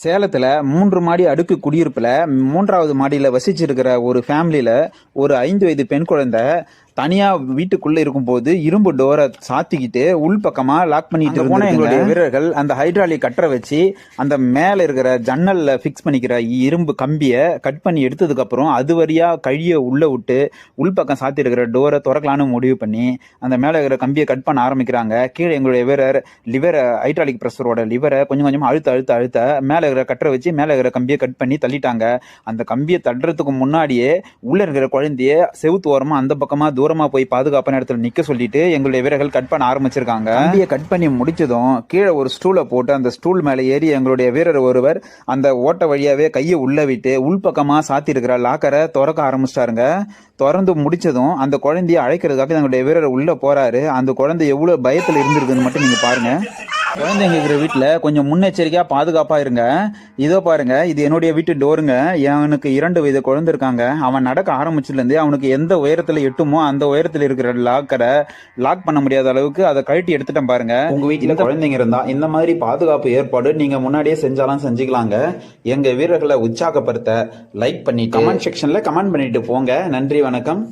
சேலத்துல மூன்று மாடி அடுக்கு குடியிருப்புல மூன்றாவது மாடியில வசிச்சிருக்கிற ஒரு ஃபேமிலியில ஒரு ஐந்து வயது பெண் குழந்தை தனியா வீட்டுக்குள்ள இருக்கும்போது இரும்பு டோரை சாத்திக்கிட்டு உள்பக்கமா லாக் பண்ணிட்டு போன எங்களுடைய வீரர்கள் அந்த ஹைட்ராலிக் கட்டரை வச்சு அந்த மேல இருக்கிற ஜன்னல்ல ஃபிக்ஸ் பண்ணிக்கிற இரும்பு கம்பியை கட் பண்ணி எடுத்ததுக்கு அப்புறம் அது வழியா கழிய உள்ள விட்டு உள்பக்கம் சாத்தி இருக்கிற டோரை திறக்கலான்னு முடிவு பண்ணி அந்த மேல இருக்கிற கம்பியை கட் பண்ண ஆரம்பிக்கிறாங்க. கீழே எங்களுடைய வீரர் லிவர் ஹைட்ராலிக் பிரஷரோட லிவரை கொஞ்சம் கொஞ்சமா அழுத்த அழுத்த அழுத்த மேல இருக்கிற கட்டரை வச்சு மேல இருக்கிற கம்பியை கட் பண்ணி தள்ளிட்டாங்க. அந்த கம்பியை தள்ளுறதுக்கு முன்னாடியே உள்ள இருக்கிற குழந்தைய செவுத்து ஓரமா அந்த பக்கமா தூரமா போய் பாதுகாப்பான இடத்துல நிக்க சொல்லிட்டு எங்களுடைய வீரர்கள் கட் பண்ண ஆரம்பிச்சிருக்காங்க. கம்பியை கட் பண்ணி முடிச்சதும் கீழே ஒரு ஸ்டூலை போட்டு அந்த ஸ்டூல் மேலே ஏறி எங்களுடைய வீரர் ஒருவர் அந்த ஓட்ட வழியாவே கையை உள்ள விட்டு உள்பக்கமா சாத்தி இருக்கிற லாக்கரை திறக்க ஆரம்பிச்சிட்டாருங்க. திறந்து முடிச்சதும் அந்த குழந்தைய அழைக்கிறதுக்காக எங்களுடைய வீரர் உள்ள போறாரு. அந்த குழந்தை எவ்வளவு பயத்துல இருந்திருக்குன்னு மட்டும் நீங்க பாருங்க. குழந்தைங்க இருக்கிற வீட்டில் கொஞ்சம் முன்னெச்சரிக்கையாக பாதுகாப்பாக இருங்க. இதோ பாருங்க இது என்னுடைய வீட்டு டோருங்க. அவனுக்கு இரண்டு வயது குழந்தை இருக்காங்க. அவன் நடக்க ஆரம்பிச்சதுலேருந்து அவனுக்கு எந்த உயரத்தில் எட்டுமோ அந்த உயரத்தில் இருக்கிற லாக்கரை லாக் பண்ண முடியாத அளவுக்கு அதை கழட்டி எடுத்துட்டேன் பாருங்க. உங்க வீட்டில் குழந்தைங்க இருந்தா இந்த மாதிரி பாதுகாப்பு ஏற்பாடு நீங்க முன்னாடியே செஞ்சாலும் செஞ்சுக்கலாங்க. எங்க வீரர்களை உற்சாகப்படுத்த லைக் பண்ணி கமெண்ட் செக்ஷன்ல கமெண்ட் பண்ணிட்டு போங்க. நன்றி வணக்கம்.